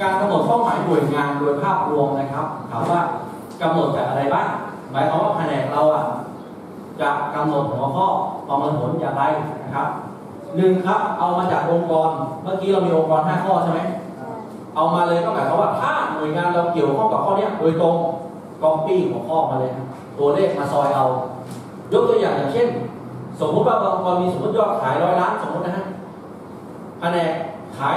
การกำหนดเป้าหมายหน่วยงานโดยภาพรวมนะครับถามว่ากำหนดจากอะไรบ้างหมายความว่าแผนกเราอะจะกำหนดหัวข้อประเมินผลอย่างไรนะครับหนึ่งครับเอามาจากองค์กรเมื่อกี้เรามีองค์กรห้าข้อใช่ไหมเอามาเลยก็หมายความว่าถ้าหน่วยงานเราเกี่ยวข้องกับข้อเนี้ยโดยตรงก๊อปปี้หัวข้อมาเลย ตัวเลขมาซอยเอา ยกตัวอย่างอย่างเช่น สมมติว่าบางองค์กรมีสมมติยอดขายร้อยล้านสมมตินะฮะแผนกขาย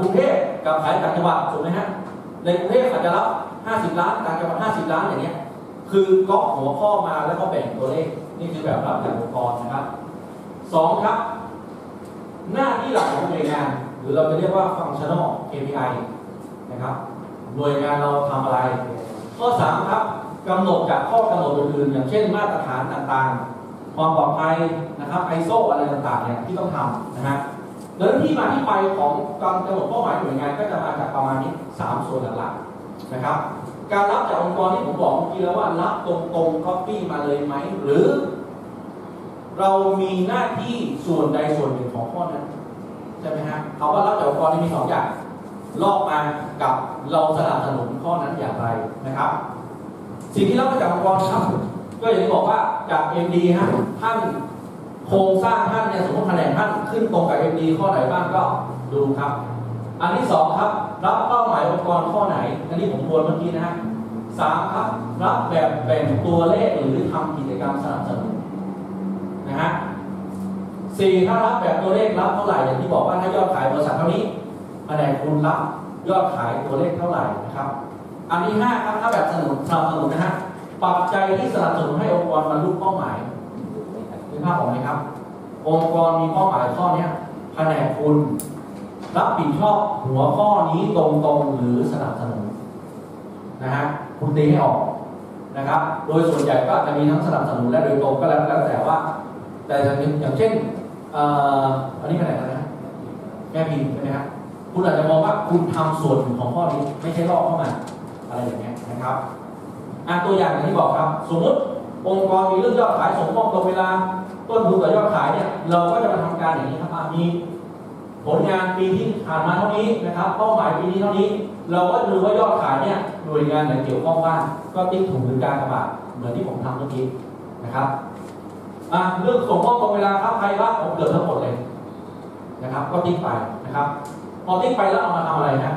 กรุงเทพกับขายต่างจังหวัดถูกไหมฮะในกรุงเทพอาจจะรับ 50 ล้านต่างจังหวัด 50 ล้านอย่างเงี้ยคือก๊อปหัวข้อมาแล้วก็แบ่งตัวเลข นี่คือแบบรับจากองค์กรนะครับสองครับ หน้าที่หลักของหน่วยงาน หรือเราจะเรียกว่า functional KPI นะครับหน่วยงานเราทำอะไร ข้อสามครับกำหนดจากข้อกำหนดอื่นๆอย่างเช่นมาตรฐานต่างๆ ความปลอดภัยนะครับ ISO อะไรต่างๆเนี่ยที่ต้องทำนะฮะดัง นั้นที่มาที่ไปของการกำหนดเป้าหมายหน่วยงานก็จะมาจากประมาณนี้สามส่วนหลักๆนะครับ การรับจากองค์กรที่ผมบอกเมื่อกี้แล้วว่ารับตรงๆ copy มาเลยไหมหรือ เรามีหน้าที่ส่วนใดส่วนหนึ่งของข้อนั้นใช่ไหมฮะเขาว่ารับจากองค์กรนี่มีสองอย่างลอกมากับเราสนับสนุนข้อนั้นอย่างไรนะครับ สิ่งที่รับมาจากองค์กรครับ ก็อย่างที่บอกว่าจาก MD ฮะท่าน โครงสร้างท่านเนี่ยสมมติแผนกท่านขึ้นตรงกับ MD ข้อไหนบ้างก็ดูครับ อันที่สองครับ รับเป้าหมายองค์กรข้อไหน อันนี้ผมทวนเมื่อกี้นะฮะสามครับ รับแบบแบ่งตัวเลขหรือทำกิจกรรมสนับสนุนนะฮะสี่ถ้ารับแบบตัวเลขรับเท่าไหร่อย่างที่บอกว่าถ้ายอดขายบริษัทเท่านี้แผนกคุณรับยอดขายตัวเลขเท่าไหร่นะครับ อันที่ห้าครับถ้าแบบสนับสนุนนะฮะปัจจัยที่สนับสนุนให้องค์กรบรรลุเป้าหมาย ภาพออกไหมครับ องค์กรมีเป้าหมายข้อเนี้ยแผนกคุณ รับผิดชอบหัวข้อนี้ตรงๆหรือสนับสนุนนะฮะคุณตีให้ออกนะครับ โดยส่วนใหญ่ก็จะมีทั้งสนับสนุนและโดยตรงก็แล้วแต่ว่า แต่อย่างอย่างเช่นอ,อันนี้แผนกอะไรนะแม่พิมพ์ใช่ไหมครับคุณอาจจะมองว่าคุณทำส่วนหนึ่งของข้อนี้ไม่ใช่ลอกเข้ามา อะไรอย่างเงี้ยนะครับอะตัวอย่างอย่างที่บอกครับ สมมติองค์กรมีเรื่องยอดขายส่งมอบตรงเวลา ต้นทุนกับยอดขายเนี่ยเราก็จะมาทำการอย่างนี้ครับมีผลงานปีที่ผ่านมาเท่านี้นะครับเป้าหมายปีนี้เท่านี้ เราก็ดูว่ายอดขายเนี่ยหน่วยงานไหนเกี่ยวข้องบ้างก็ติ๊กถูกหรือการกระบาดเหมือนที่ผมทำเมื่อกี้นะครับอะเรื่องส่งมอบตรงเวลาครับใครบ้างผมเกือบทั้งหมดเลยนะครับ ก็ติ๊กไปนะครับ พอติ๊กไปแล้วเอามาทำอะไรนะ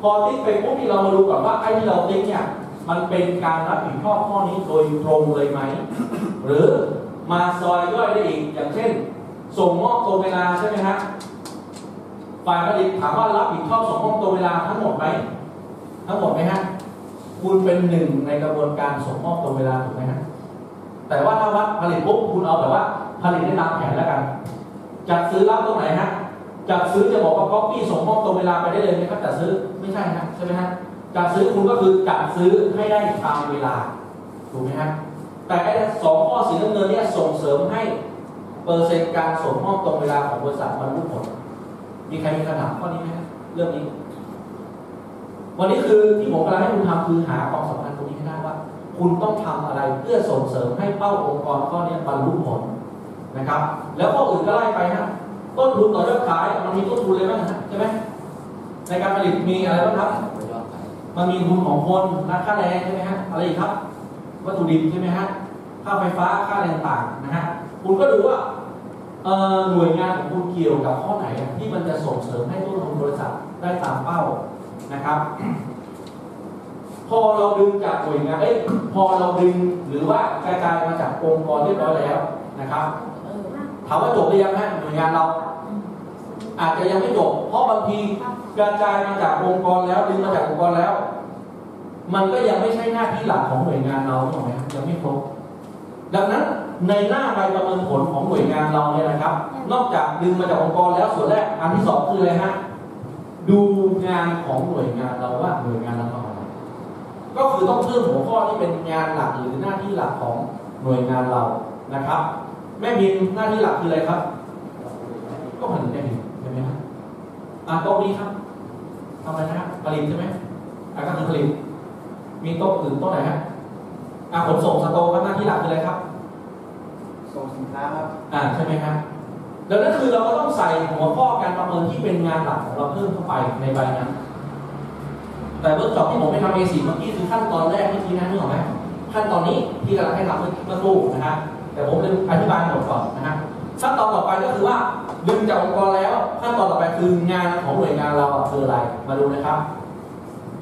พอติ๊กไปปุ๊บที่เรามาดูก่อนว่าไอ้ที่เราติ๊กเนี่ยมันเป็นการรับผิดชอบข้อนี้โดยตรงเลยไหมหรือ มาซอยย่อยได้อีก อย่างเช่น ส่งมอบตรงเวลาใช่ไหมฮะฝ่ายผลิตถามว่ารับผิดชอบส่งมอบตรงเวลาทั้งหมดไหมทั้งหมดไหมฮะคุณเป็นหนึ่งในกระบวนการส่งมอบตรงเวลาถูกไหมฮะแต่ว่าถ้าวัดผลิตปุ๊บคุณเอาแบบว่า ผลิตได้ตามแผนแล้วกันจัดซื้อรับตรงไหนฮะจัดซื้อจะบอกว่าก๊อปปี้ส่งมอบตรงเวลาไปได้เลยไหมครับจัดซื้อไม่ใช่นะใช่ไหมฮะจัดซื้อคุณก็คือจัดซื้อให้ได้ตามเวลาถูกไหมฮะ แต่ไอ้สองข้อสีน้ำเงินเนี่ยส่งเสริมให้เปอร์เซ็นต์การส่งมอบตรงเวลาของบริษัทบรรลุผล มีใครมีคำถามข้อนี้ไหมครับเรื่องนี้ วันนี้คือที่ผมกำลังให้คุณทำคือหาความสัมพันธ์ตรงนี้ให้ได้ว่า คุณต้องทำอะไรเพื่อส่งเสริมให้เป้าองค์กรข้อนี้บรรลุผลนะครับ แล้วข้ออื่นก็ไล่ไปฮะต้นทุนต่อยอดขายมันมีต้นทุนเลยบ้างนะใช่ไหมในการผลิตมีอะไรบ้างครับมันมีทุนของคนนะค่าแรงใช่ไหมฮะอะไรอีกครับ วัตถุดิบใช่ไหมฮะ ค่าไฟฟ้าค่าแรงต่างนะฮะคุณก็ดูว่าหน่วยงานของคุณเกี่ยวกับข้อไหนที่มันจะส่งเสริมให้ต้นทุนบริษัทได้ตามเป้านะครับ พอเราดึงจากหน่วยงานเอ้ยพอเราดึงหรือว่ากระจายมาจากองค์กรเรียบร้อยแล้วนะครับถามว่าจบหรือยังฮะหน่วยงานเรา อาจจะยังไม่จบ เพราะบางทีกระจายมาจากองค์กรแล้วดึงมาจากองค์กรแล้ว มันก็ยังไม่ใช่หน้าที่หลักของหน่วยงานเราถูกไหมครับยังไม่ครบ ดังนั้นในหน้าใบประเมินผลของหน่วยงานเราเนี่ยนะครับ นอกจากดึงมาจากองค์กรแล้วส่วนแรกอันที่สองคืออะไรฮะดูงานของหน่วยงานเราว่าหน่วยงานเราทำอะไรก็คือต้องเพิ่มหัวข้อที่เป็นงานหลักหรือหน้าที่หลักของหน่วยงานเรานะครับ แม่บินหน้าที่หลักคืออะไรครับ ก็ผลิตได้ดีใช่ไหมครับอ่าโต๊ะนี้ครับทำอะไรนะครับผลิตใช่ไหมอ่าก็คือผลิต มีโต๊ะอื่นโต๊ะไหนฮะ อ่าขนส่งสโตร์ครับหน้าที่หลักคืออะไรครับ ส่งสินค้าครับ อ่าใช่ไหมครับดังนั้นคือเราก็ต้องใส่หัวข้อการประเมินที่เป็นงานหลักของเราเพิ่มเข้าไปในใบนั้น แต่เวิร์กช็อปที่ผมไปทำเอสีเมื่อกี้คือขั้นตอนแรกเมื่อกี้นะนึกออกไหมขั้นตอนนี้ที่กำลังให้ทำเมื่อเมื่อครู่นะฮะแต่ผมจะอธิบายหมดก่อนนะฮะขั้นตอนต่อไปก็คือว่าดึงจากองค์กรแล้วขั้นตอนต่อไปคืองานของหน่วยงานเราอะคืออะไรมาดูนะครับ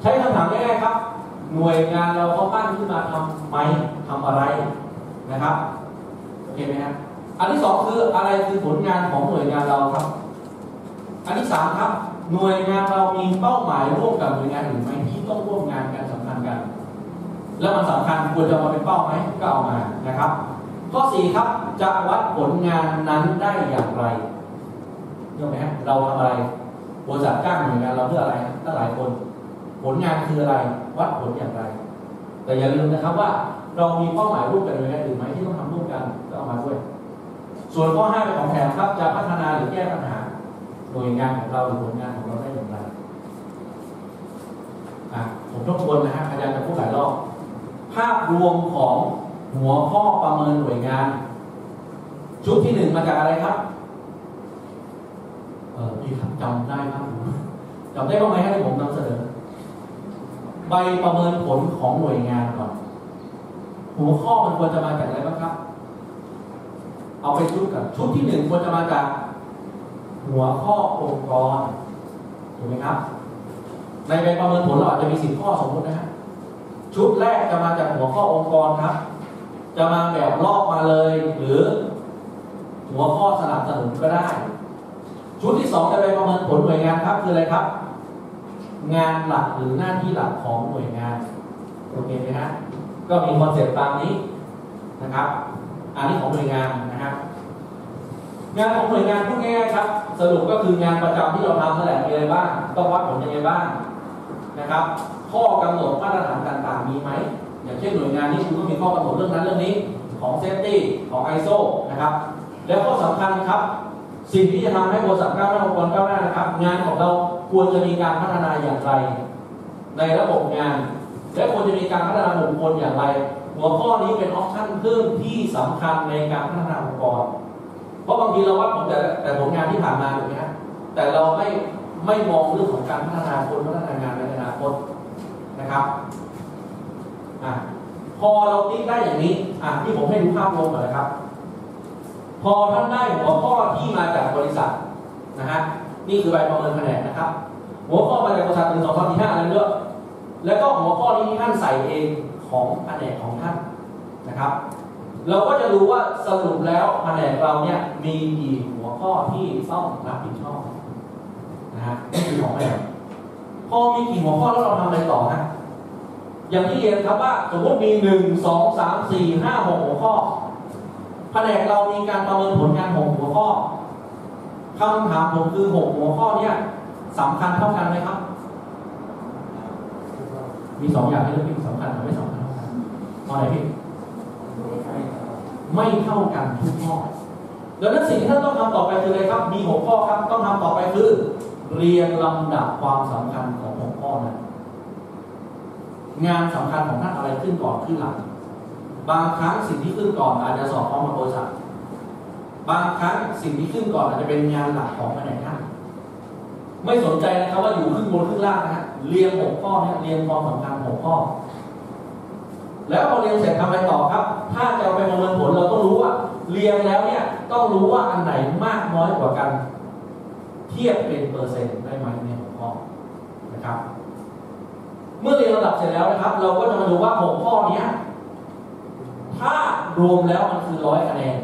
ใช้คำถามง่ายๆครับ หน่วยงานเราเขาตั้งขึ้นมาทำไหมทำอะไรนะครับโอเคไหมครับอันที่สองคืออะไรคือผลงานของหน่วยงานเราครับ อันที่สามครับ หน่วยงานเรามีเป้าหมายร่วมกับหน่วยงานอื่นไหมที่ต้องร่วมงานกันสำคัญกัน แล้วมันสำคัญควรจะมาเป็นเป้าไหมก็เอามานะครับ ข้อสี่ครับจะวัดผลงานนั้นได้อย่างไรเรื่องไหมฮะเราทำอะไรบริษัทจ้างหน่วยงานเราเพื่ออะไรตั้งหลายคน ผลงานคืออะไร วัดผลอย่างไร แต่อย่าลืมนะครับว่าเรามีเป้าหมายร่วมกันหน่วยงานอื่นไหมที่ต้องทำร่วมกันก็เอามาด้วย ส่วนข้อห้าเป็นของแถมครับจะพัฒนาหรือแก้ปัญหาหน่วยงานของเราหรือผลงานของเราได้อย่างไรอะผมทบทวนนะฮะอาจารย์จะพูดหลายรอบภาพรวมของหัวข้อประเมินหน่วยงาน ชุดที่หนึ่งมาจากอะไรครับ เออพี่ครับจำได้ครับจำได้บ้างไหมที่ผมนำเสนอ ใบประเมินผลของหน่วยงานก่อน หัวข้อมันควรจะมาจากอะไรบ้างครับ เอาไปชุดกับชุดที่หนึ่งควรจะมาจาก หัวข้อองค์กรถูกไหมครับ ในใบประเมินผลเราอาจจะมีสิบข้อสมมตินะฮะชุดแรกจะมาจากหัวข้อองค์กรครับ จะมาแบบลอกมาเลย หรือ หัวข้อสนับสนุนก็ได้ ชุดที่สองจะไปประเมินผลหน่วยงานครับคืออะไรครับ งานหลักหรือหน้าที่หลักของหน่วยงานโอเคไหมฮะก็มีคอนเซ็ปต์ตามนี้นะครับ อันนี้ของหน่วยงานนะครับงานของหน่วยงานพูดง่ายๆครับ สรุปก็คืองานประจำที่เราทำนั่นแหละมีอะไรบ้างต้องวัดผลยังไงบ้างนะครับ ข้อกำหนดมาตรฐานต่างๆ มีไหมอย่างเช่นหน่วยงานนี้คุณต้องมีข้อกำหนดเรื่องนั้นเรื่องนี้ของเซฟตี้ของ ISO นะครับ แล้วข้อสำคัญครับ สิ่งที่จะทำให้บริษัทก้าวหน้าองค์กรก้าวหน้านะครับ งานของเรา ควรจะมีการพัฒนาอย่างไร ในระบบงาน และควรจะมีการพัฒนาบุคคลอย่างไร หัวข้อนี้เป็นออปชั่นเพิ่มที่สำคัญในการพัฒนาองค์กร เพราะบางทีเราวัดผลแต่แต่ผลงานที่ผ่านมาถูกไหมฮะแต่เราไม่ไม่มองเรื่องของการพัฒนาคนพัฒนางานในอนาคตนะครับอะพอเราติ๊กได้อย่างนี้อะที่ผมให้ดูภาพรวมก่อนนะครับ พอท่านได้หัวข้อที่มาจากบริษัทนะฮะ นี่คือใบประเมินแนนนะครับ หัวข้อมาจากบริษัทหนึ่งสองสามสี่ห้าอะไรเยอะแล้วก็หัวข้อนี้ที่ท่านใส่เองของแผนกของท่านนะครับ เราก็จะรู้ว่าสรุปแล้วแผนกเราเนี่ยมีกี่หัวข้อที่ต้องรับผิดชอบนะฮะนี่คือของแผนกพอมีกี่หัวข้อแล้วเราทำอะไรต่อฮะอย่างที่เรียนครับว่าสมมติมีหนึ่งสองสามสี่ห้าหกหัวข้อแผนกเรามีการประเมินผลงานหกหัวข้อ คำถามผมคือหกหัวข้อเนี่ยสำคัญเท่ากันไหมครับ มีสองอย่างที่เลือกพิสำคัญกับไม่สำคัญเท่ากันข้อไหนพี่ไม่เท่ากันทุกข้อดังนั้นสิ่งที่ท่านต้องทำต่อไปคืออะไรครับ มีหกข้อครับ ต้องทำต่อไปคือ เรียงลำดับความสำคัญของหกข้อนั้นงานสำคัญของท่านอะไรขึ้นก่อนขึ้นหลัง บางครั้งสิ่งที่ขึ้นก่อนอาจจะสอบคล้องกับบริษัท บางครั้งสิ่งที่ขึ้นก่อนอาจจะเป็นงานหลักของแผนกท่านไม่สนใจนะครับว่าอยู่ขึ้นบนขึ้นล่างนะฮะเรียงหกข้อเนี่ยเรียงความสำคัญหกข้อ แล้วพอเรียนเสร็จทำอะไรต่อครับ ถ้าจะเอาไปประเมินผลเราต้องรู้ว่าเรียงแล้วเนี่ยต้องรู้ว่าอันไหนมากน้อยกว่ากัน เทียบเป็นเปอร์เซ็นต์ได้ไหมในหัวข้อนะครับ เมื่อเรียนระดับเสร็จแล้วนะครับ เราก็จะมาดูว่าหกข้อเนี้ยถ้ารวมแล้วมันคือร้อยคะแนน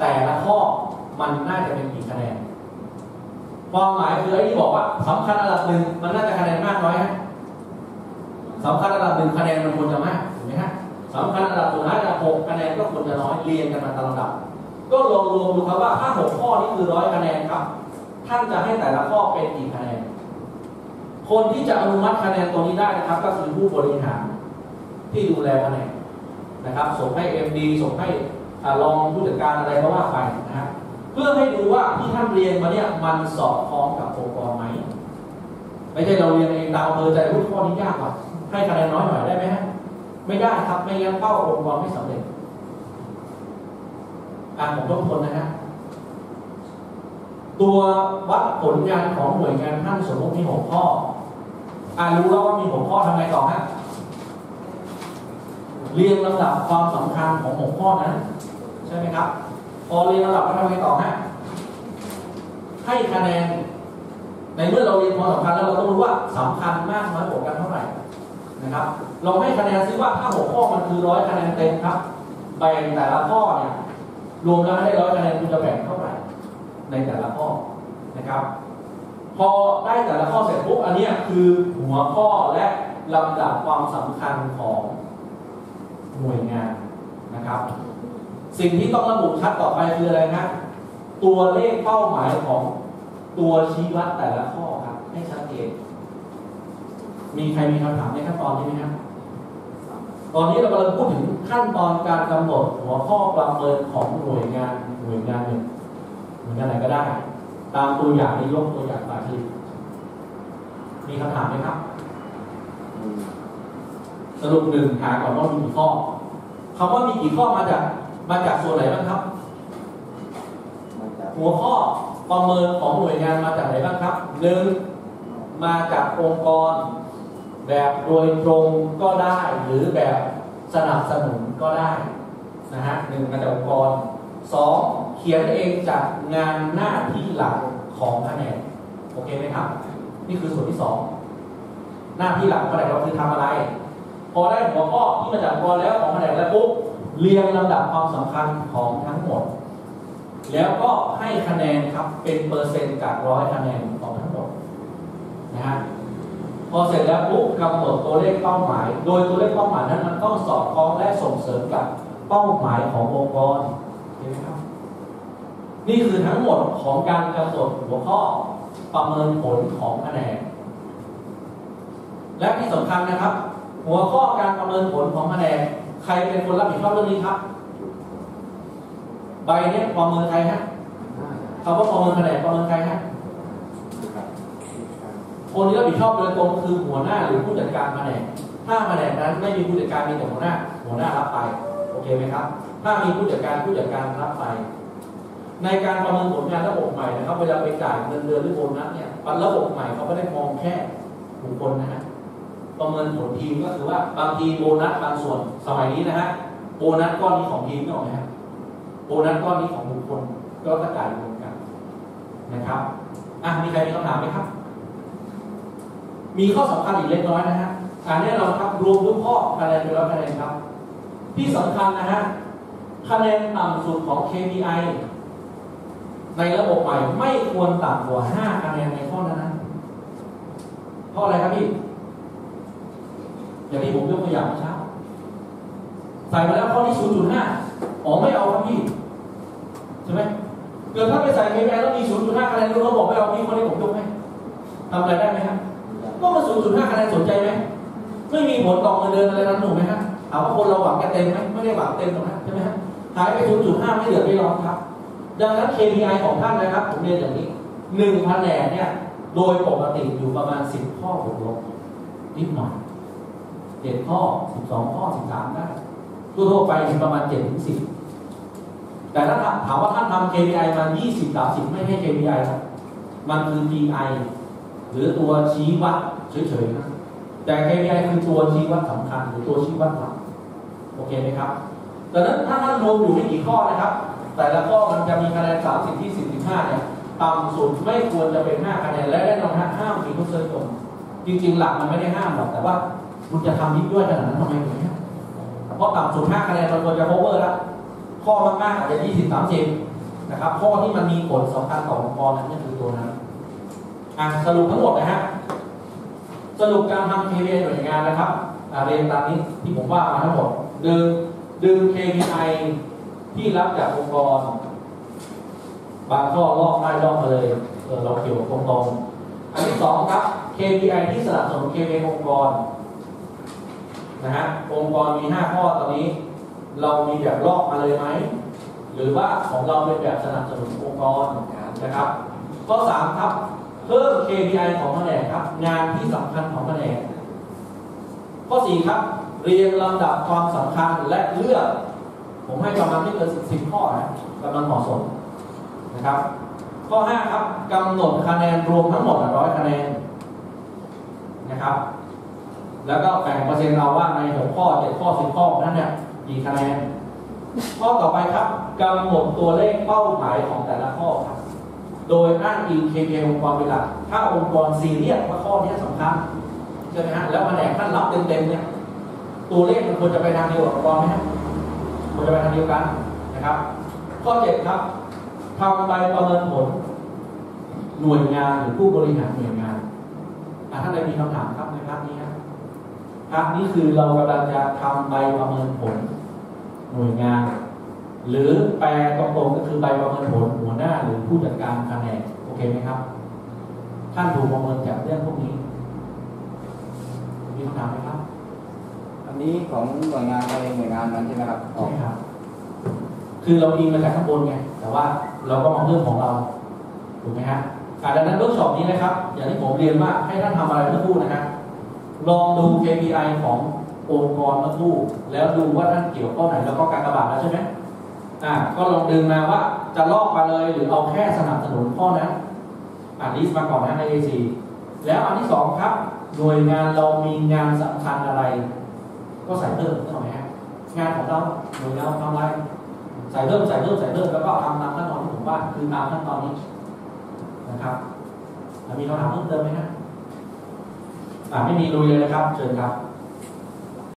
แต่ละข้อมันน่าจะเป็นกี่คะแนนความหมายคือไอ้ที่บอกว่าสำคัญอันดับหนึ่งมันน่าจะคะแนนมากน้อยฮะสำคัญอันดับหนึ่งคะแนนมันควรจะมากถูกไหมฮะสำคัญอันดับสุดท้ายจะหกคะแนนก็ควรจะน้อยเรียงกันมาตามลำดับ ก็ลองรวมดูครับว่าถ้าหกข้อนี้คือร้อยคะแนนครับท่านจะให้แต่ละข้อเป็นกี่คะแนน คนที่จะอนุมัติคะแนนตัวนี้ได้นะครับ ก็คือผู้บริหารที่ดูแลคะแผนนะครับส่งให้ MD ส่งให้ อ่ารองผู้จัดการอะไรก็ว่าไปนะฮะเพื่อให้ดูว่าที่ท่านเรียนมาเนี่ยมันสอดคล้องกับองค์กรไหมไม่ใช่เราเรียนเองตามอำเภอใจรู้ข้อนี้ยากกว่าให้คะแนนน้อยหน่อยได้ไหมฮะไม่ได้ครับไม่งั้นเป้าองค์กรไม่สำเร็จอ่าผมต้องทนนะฮะตัววัดผลงานของหน่วยงานท่านสมมติมีหกข้ออ่ารู้แล้วว่ามีหกข้อทำไงต่อฮะเรียงลำดับความสำคัญของหกข้อนั้น ใช่ไหมครับ พอเรียงลำดับแล้วทำไงต่อฮะให้คะแนน ในเมื่อเราเรียนความสำคัญแล้วเราต้องรู้ว่าสำคัญมากน้อยกว่ากันเท่าไหร่นะครับลองให้คะแนนซิว่าถ้าหกข้อมันคือร้อยคะแนนเต็มครับแบ่งแต่ละข้อเนี่ยรวมแล้วให้ได้ร้อยคะแนนคุณจะแบ่งเท่าไหร่ในแต่ละข้อนะครับ พอได้แต่ละข้อเสร็จปุ๊บอันนี้คือหัวข้อและลำดับความสำคัญของหน่วยงานนะครับ สิ่งที่ต้องระบุชัดต่อไปคืออะไรนะตัวเลขเป้าหมายของตัวชี้วัดแต่ละข้อครับ ให้ชัดเจน มีใครมีคำถามในขั้นตอนนี้ไหมครับตอนนี้เรากำลังพูดถึงขั้นตอนการกำหนดหัวข้อประเมินของหน่วยงานหน่วยงานหนึ่งหน่วยงานไหนก็ได้ ตามตัวอย่างในยกตัวอย่างสาธิตมีคำถามไหมครับ สรุปหนึ่งหาก่อนว่ามีกี่ข้อคำว่ามีกี่ข้อมาจาก มาจากส่วนไหนบ้างครับ หัวข้อประเมินของหน่วยงานมาจากไหนบ้างครับหนึ่งมาจากองค์กร แบบโดยตรงก็ได้หรือแบบสนับสนุนก็ได้นะฮะหนึ่งมาจากองค์กรสองเขียนเองจากงานหน้าที่หลักของแผนกโอเคไหมครับ นี่คือส่วนที่สองหน้าที่หลักของแผนกเราคือทำอะไร พอได้หัวข้อที่มาจากองค์กรแล้วของแผนกแล้วปุ๊บ เรียงลำดับความสำคัญของทั้งหมด แล้วก็ให้คะแนนครับเป็นเปอร์เซ็นต์จากร้อยคะแนนของทั้งหมดนะฮะพอเสร็จแล้วปุ๊บกำหนดตัวเลขเป้าหมาย โดยตัวเลขเป้าหมายนั้นมันต้องสอดคล้องและส่งเสริมกับเป้าหมายขององค์กรเห็นไหมครับ นี่คือทั้งหมดของการกำหนดหัวข้อประเมินผลของคะแนน และที่สำคัญนะครับ หัวข้อการประเมินผลของคะแนน ใครเป็นคนรับผิดชอบเรื่องนี้ครับ ใบเนี้ยประเมินใครฮะคำว่าประเมินแนนประเมินใครฮะคนที่รับผิดชอบโดยตรงคือหัวหน้าหรือผู้จัดการแผนกถ้าแผนกนั้นไม่มีผู้จัดการมีแต่หัวหน้า หัวหน้ารับไปโอเคไหมครับ ถ้ามีผู้จัดการผู้จัดการรับไป ในการประเมินผลงานระบบใหม่นะครับเวลาไปจ่ายเงินเดือนหรือโบนัสเนี่ยระบบใหม่เขาไม่ได้มองแค่บุคคลนะฮะ ประเมินผลทีมก็คือว่าบางทีโบนัสบางส่วนสมัยนี้นะฮะโบนัสก้อนนี้ของทีมไม่ออกไหมครับโบนัสก้อนนี้ของบุคคลก็กระจายรวมกันนะครับอะมีใครมีคำถามไหมครับ มีข้อสำคัญอีกเล็กน้อยนะฮะอันนี้เราครับรวมทุกข้อคะแนนเป็นร้อยคะแนนครับ ที่สำคัญนะฮะคะแนนต่ำสุดของ KPI ในระบบใหม่ไม่ควรต่ำกว่า 5 คะแนนในข้อนั้นนะเพราะอะไรครับพี่ อย่างที่ผมยกตัวอย่างเมื่อเช้าใส่มาแล้วข้อที่0.5อ๋อไม่เอาครับพี่ใช่ไหมเกิดถ้าไปใส่ KPI แล้วมี0.5คะแนนรู้เขาบอกไม่เอาพี่คนนี้ผมยกให้ทำอะไรได้ไหมครับก็มา0.5คะแนนสนใจไหมไม่มีผลต่อเงินเดือนอะไรนั้นถูไหมฮะถามว่าคนเราหวังจะเต็มไหมไม่ได้หวังเต็มหรอกนะใช่ไหมฮะหายไป0.5ไม่เหลือไม่รองครับ ดังนั้น KPI ของท่านนะครับ ผมเรียนอย่างนี้หนึ่งคะแนนเนี่ยโดยปกติอยู่ประมาณ10ข้อบวกลบนิดหน่อย เจ็ดข้อ12ข้อ13ได้ทั่วๆไปประมาณ7ถึง10แต่ถ้าถามว่าท่านทำ KPI มา20 30 ไม่ให้ KPI ครับมันคือ PI หรือตัวชี้วัดเฉยๆนะแต่ KPI คือตัวชี้วัดสำคัญ หรือตัวชี้วัดหลักโอเคไหมครับดังนั้นถ้าท่านรวมอยู่ไม่กี่ข้อนะครับ แต่ละข้อมันจะมีคะแนน30ที่45เนี่ยต่ำสุดไม่ควรจะเป็น 5 คะแนนและได้นอนห้ามมีทุกเซอร์ตรงจริง ๆ หลักมันไม่ได้ห้ามหรอกแต่ว่า คุณจะทำนิดด้วยขนาดนั้นทำไมถึงเนี่ยเพราะต่ำสุด5คะแนนมันควรจะ cover แล้วข้อมากๆอาจจะ20 30นะครับข้อที่มันมีผลสำคัญต่อองค์กรนั่นก็คือตัวนั้นอะสรุปทั้งหมดนะฮะสรุปการทำ KPI หน่วยงานนะครับเรียนตามนี้ที่ผมว่ามาทั้งหมดดึงดึง KPI ที่รับจากองค์กร บางข้อลอกได้ลอกมาเลยเราเกี่ยวกับตรงๆอันที่สองครับ KPI ที่สนับสนุน KPI องค์กร นะฮะองค์กรมี 5 ข้อตอนนี้ เรามีแบบลอกมาเลยไหมหรือว่าของเราเป็นแบบสนับสนุนองค์กรนะครับข้อ3ครับเพิ่ม KPI ของแผนกครับ งานที่สำคัญของแผนกข้อ4ครับ เรียงลำดับความสำคัญและเลือก ผมให้ประมาณไม่เกิน10ข้อนะกำลังเหมาะสมนะครับขข้อ 5 ครับกำหนดคะแนนรวมทั้งหมดร้อยคะแนนนะครับ แล้วก็แบ่งเปอร์เซ็นต์เอาว่าใน6ข้อ7ข้อ10ข้อนั้นเนี่ยกี่คะแนนข้อต่อไปครับกำหนดตัวเลขเป้าหมายของแต่ละข้อครับ โดยอ้างอิง KPI องค์กรเป็นหลักถ้าองค์กรซีเรียสว่าข้อนี้สำคัญใช่ไหมฮะแล้วแผนกท่านรับเต็มๆเนี่ยตัวเลขมันควรจะไปทางเดียวกับองค์กรไหมฮะควรจะไปทางเดียวกันนะครับ ข้อ7ครับทำใบประเมินผล หน่วยงานหรือผู้บริหารหน่วยงานอะท่านใดมีคำถามครับในภาคนี้ครับ ภาคนี้คือเรากำลังจะทำใบประเมินผล หน่วยงาน หรือแปลตรงๆก็คือใบประเมินผลหัวหน้าหรือผู้จัดการแผนกโอเคไหมครับ ท่านถูกประเมินจากเรื่องพวกนี้ มีคำถามไหมครับ อันนี้ของหน่วยงานอะไรหน่วยงานนั้นใช่ไหมครับอ๋อใช่ครับ คือเราอิงมาจากข้างบนไง แต่ว่าเราก็มาเพิ่มของเราถูกไหมฮะอะดังนั้นเวิร์กช็อปนี้นะครับ อย่างที่ผมเรียนว่าให้ท่านทำอะไรเมื่อครู่นะครับ ลองดู KPI ขององค์กรเมื่อครู่แล้วดูว่าท่านเกี่ยวข้อไหนแล้วก็การกระบาดแล้วใช่ไหมอ่าก็ลองดึงมาว่าจะลอกมาเลยหรือเอาแค่สนับสนุนข้อนั้นอ่านลิสต์มาก่อนนะใน AC แล้วอันที่สองครับหน่วยงานเรามีงานสำคัญอะไร ก็ใส่เพิ่มนึกออกไหมฮะงานของเราหน่วยงานทำอะไร ใส่เพิ่มใส่เพิ่มใส่เพิ่มแล้วก็ทำตามขั้นตอนที่ผมว่าคือตามขั้นตอนนี้นะครับมีคำถามเพิ่มเติมไหมฮะ ไม่มีลุยเลยนะครับ เชิญครับ